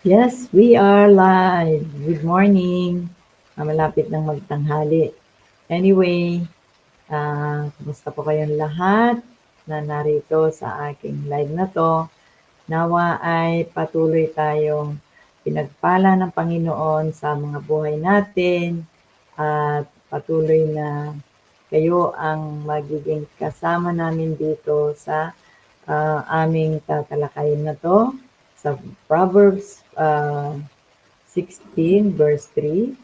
Yes, we are live. Good morning. Ah, malapit ng magtanghali. Anyway, ah, kumusta po kayong lahat na narito sa aking live na to? Nawa ay patuloy tayong pinagpala ng Panginoon sa mga buhay natin at patuloy na kayo ang magiging kasama namin dito sa ah, aming tatalakayin na to sa Proverbs uh, 16 verse 3.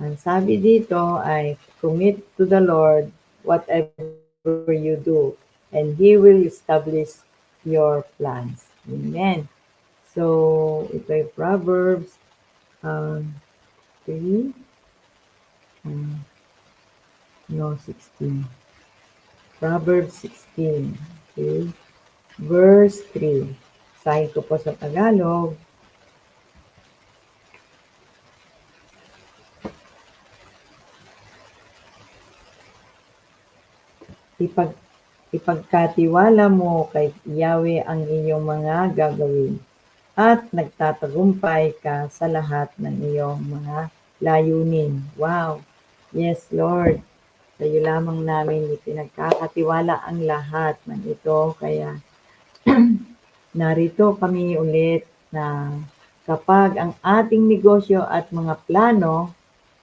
Ang sabi dito ay, Commit to the Lord whatever you do, and He will establish your plans. Amen. So, ito ay Proverbs um, 3, um, no, 16. Proverbs 16, okay, verse 3. Sahin ko po sa Tagalog. Ipag, ipagkatiwala mo kay Yahweh ang iyong mga gagawin at nagtatagumpay ka sa lahat ng iyong mga layunin. Wow! Yes, Lord. Sa iyo lamang namin ipinagkakatiwala ang lahat ng ito. Kaya narito kami ulit na kapag ang ating negosyo at mga plano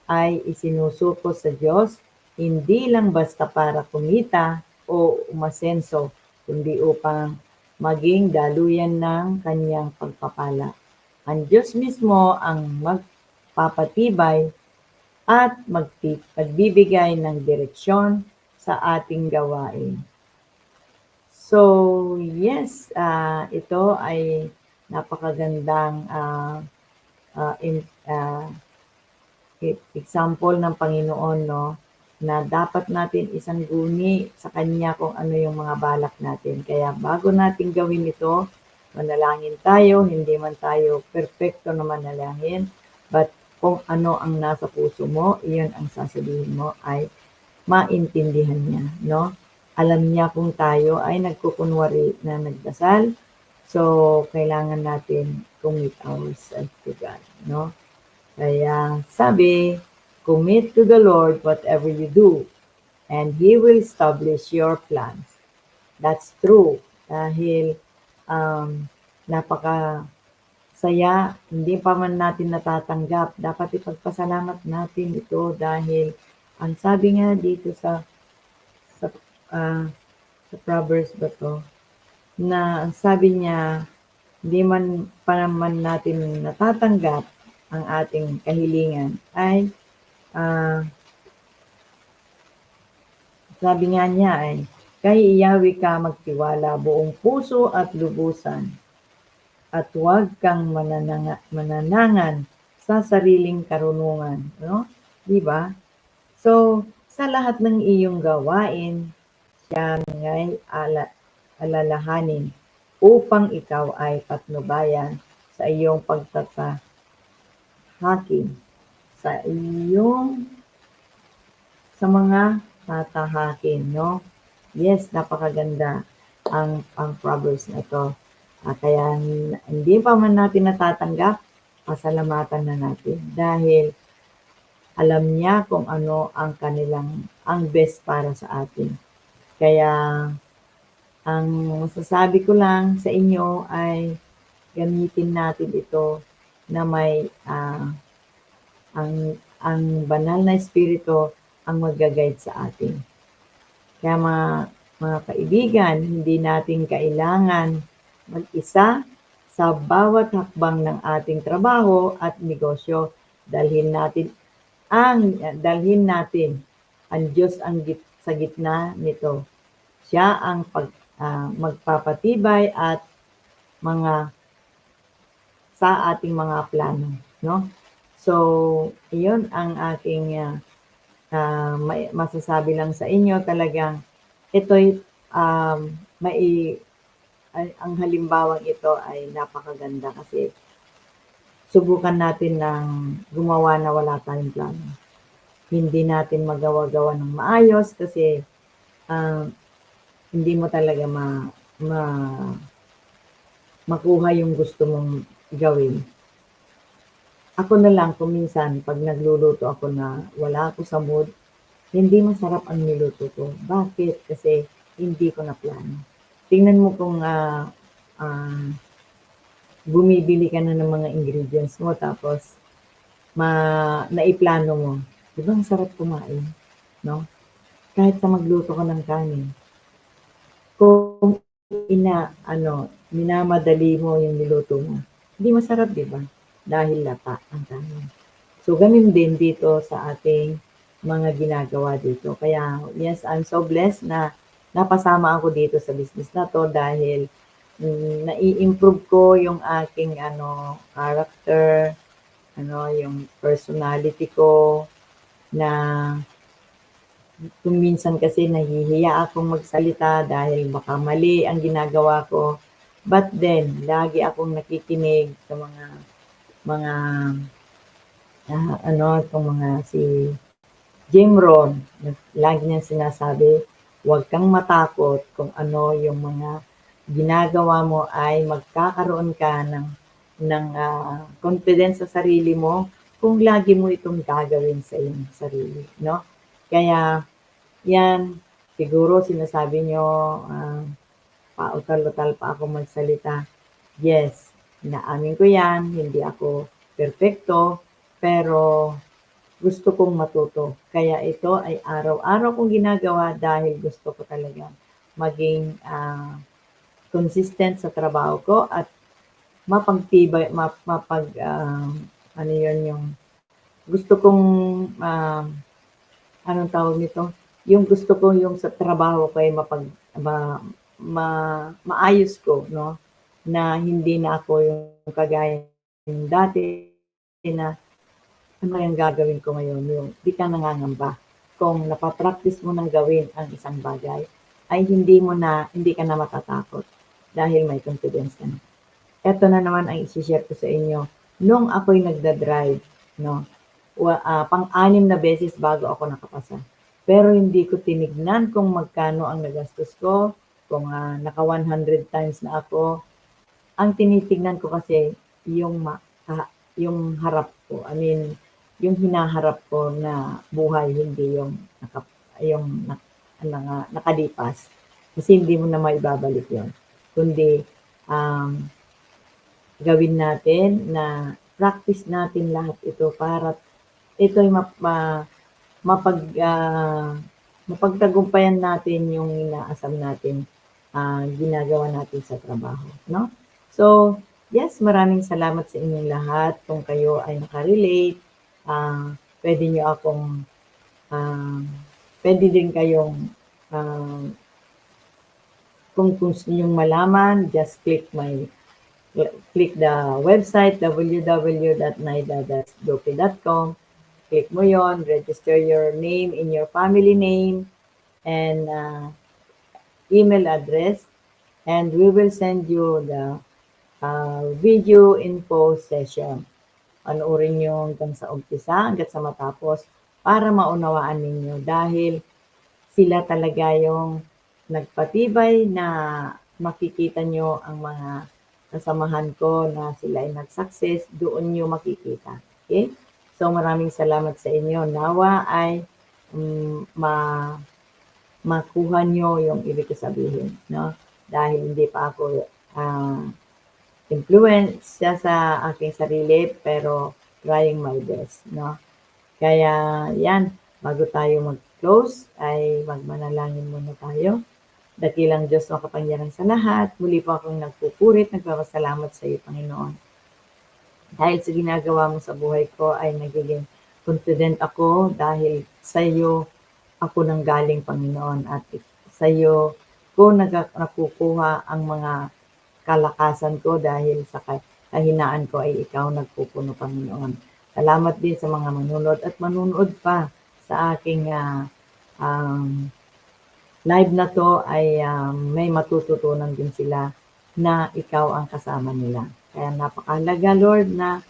ay isinusuko sa Diyos, hindi lang basta para kumita o umasenso, kundi upang maging daluyan ng kanyang pagpapala. Ang Diyos mismo ang magpapatibay at magbibigay ng direksyon sa ating gawain. So, yes, ah, ito ay napakagandang ah, ah, in- e- example ng Panginoon, no? Na dapat natin isang guni sa Kanya kung ano yung mga balak natin. Kaya bago natin gawin ito, manalangin tayo, hindi man tayo perfecto na manalangin, but kung ano ang nasa puso mo, iyon ang sasabihin mo ay maintindihan niya, no? Alam niya kung tayo ay nagkukunwari na nagdasal, so kailangan natin commit ourselves to God, no? Kaya sabi, commit to the Lord whatever you do, and He will establish your plans. That's true. Dahil um, napaka saya, hindi pa man natin natatanggap. Dapat ipagpasalamat natin ito dahil ang sabi nga dito sa sa, ah, sa Proverbs ba to, na ang sabi niya, hindi man pa naman natin natatanggap ang ating kahilingan ay ah, sabi nga niya ay kay Yahweh ka magtiwala buong puso at lubusan at huwag kang manananga, mananangan sa sariling karunungan, no? 'Di ba? So, sa lahat ng iyong gawain, siya ngay ala, alalahanin upang ikaw ay patnubayan sa iyong pagtatahakin, sa iyong sa mga tatahakin, no? Yes, napakaganda ang ang Proverbs na ito. Ah, kaya hin- hindi pa man natin natatanggap, pasalamatan na natin dahil alam niya kung ano ang kanilang ang best para sa atin. Kaya ang masasabi ko lang sa inyo ay gamitin natin ito na may ah, ang ang banal na espiritu ang magga-guide sa atin. Kaya mga, mga kaibigan, hindi natin kailangan mag-isa sa bawat hakbang ng ating trabaho at negosyo. Dalhin natin ang dalhin natin ang Diyos ang git, sa gitna nito. Siya ang pag, ah, magpapatibay at mga sa ating mga plano, no? So, iyon ang aking ah, may, masasabi lang sa inyo talagang ito'y um, mai ay, ang halimbawang ito ay napakaganda kasi subukan natin ng gumawa na wala tayong plano. Hindi natin magawa-gawa ng maayos kasi ah, hindi mo talaga ma, ma makuha yung gusto mong gawin. Ako na lang kung minsan pag nagluluto ako na wala ako sa mood, hindi masarap ang niluto ko. Bakit? Kasi hindi ko na plano. Tingnan mo kung ah, ah, bumibili ka na ng mga ingredients mo tapos ma naiplano mo. Di ba ang sarap kumain? No? Kahit sa magluto ka ng kanin. Kung ina, ano, minamadali mo yung niluto mo, hindi masarap, di ba? Dahil lata ang kanin. So, ganun din dito sa ating mga ginagawa dito. Kaya, yes, I'm so blessed na napasama ako dito sa business na to dahil mm, nai-improve ko yung aking ano character, ano yung personality ko na kung minsan kasi nahihiya akong magsalita dahil baka mali ang ginagawa ko. But then, lagi akong nakikinig sa mga mga ah, ano, itong mga si Jim Rohn, lagi niya sinasabi, huwag kang matakot kung ano yung mga ginagawa mo ay magkakaroon ka ng, ng ah, confidence sa sarili mo kung lagi mo itong gagawin sa iyong sarili. No? Kaya, yan, siguro sinasabi nyo, uh, pautal-utal pa ako magsalita. Yes, inaamin ko yan, hindi ako perfecto, pero gusto kong matuto. Kaya ito ay araw-araw kong ginagawa dahil gusto ko talaga maging uh, consistent sa trabaho ko at mapagtibay, map, mapag, uh, ano yun yung, gusto kong, uh, anong tawag nito? Yung gusto ko yung sa trabaho ko ay mapag, ma, ma, maayos ko, no? Na hindi na ako yung kagaya yung dati na ano yung gagawin ko ngayon? Yung di ka nangangamba. Kung napapractice mo nang gawin ang isang bagay, ay hindi mo na, hindi ka na matatakot dahil may confidence ka na. Ito na naman ang isi-share ko sa inyo. Nung ako'y nagda-drive, no, uh, pang-anim na beses bago ako nakapasa. Pero hindi ko tinignan kung magkano ang nagastos ko, kung uh, naka 100 times na ako. Ang tinitignan ko kasi yung ma- uh, yung harap ko. I mean, yung hinaharap ko na buhay, hindi yung, naka, yung na, na, nakalipas. Kasi hindi mo na maibabalik yon Kundi, um, gawin natin na practice natin lahat ito para ito ay map, ma, mapag, uh, mapagtagumpayan natin yung inaasam natin uh, ginagawa natin sa trabaho. No? So, yes, maraming salamat sa inyong lahat kung kayo ay nakarelate uh, pwede nyo akong, uh, pwede din kayong, uh, kung gusto nyo malaman, just click my, click the website www.naida.dope.com. Click mo yon, register your name in your family name and uh, email address and we will send you the uh, video info session panoorin nyo hanggang sa umpisa, hanggang sa matapos, para maunawaan ninyo dahil sila talaga yung nagpatibay na makikita nyo ang mga kasamahan ko na sila ay nag-success, doon nyo makikita. Okay? So maraming salamat sa inyo. Nawa ay um, ma makuha nyo yung ibig sabihin. No? Dahil hindi pa ako uh, influence sa aking sarili pero trying my best, no? Kaya yan, bago tayo mag-close ay magmanalangin muna tayo. Dakilang Diyos makapangyarihan sa lahat. Muli po akong nagpupurit, nagpapasalamat sa iyo, Panginoon. Dahil sa ginagawa mo sa buhay ko ay nagiging confident ako dahil sa iyo ako nang galing, Panginoon. At sa iyo ko nakukuha ang mga kalakasan ko dahil sa kahinaan ko ay ikaw nagpupuno, Panginoon. Salamat din sa mga manunod at manunod pa sa aking uh, um, live na to ay um, may matututunan din sila na ikaw ang kasama nila. Kaya napakahalaga, Lord, na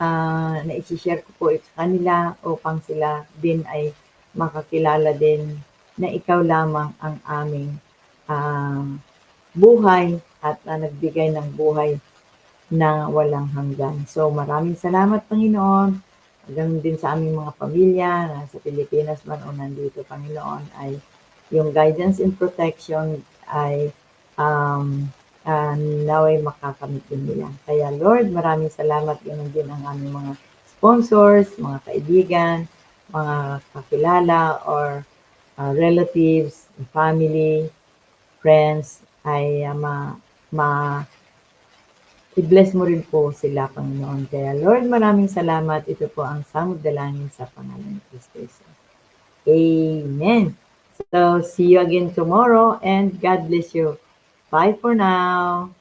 uh, na i-share ko po ito sa kanila upang sila din ay makakilala din na ikaw lamang ang aming uh, buhay at uh, nagbigay ng buhay na walang hanggan. So maraming salamat Panginoon. Hanggang din sa aming mga pamilya, nasa Pilipinas man o nandito Panginoon, ay yung guidance and protection ay um, uh, naway makakamit din nila. Kaya Lord, maraming salamat yun din ang aming mga sponsors, mga kaibigan, mga kakilala or uh, relatives, family, friends, ay uh, ma, ma i-bless mo rin po sila, Panginoon. Kaya Lord, maraming salamat. Ito po ang samod dalangin sa pangalan ni Kristo Jesus. Amen. So, see you again tomorrow and God bless you. Bye for now.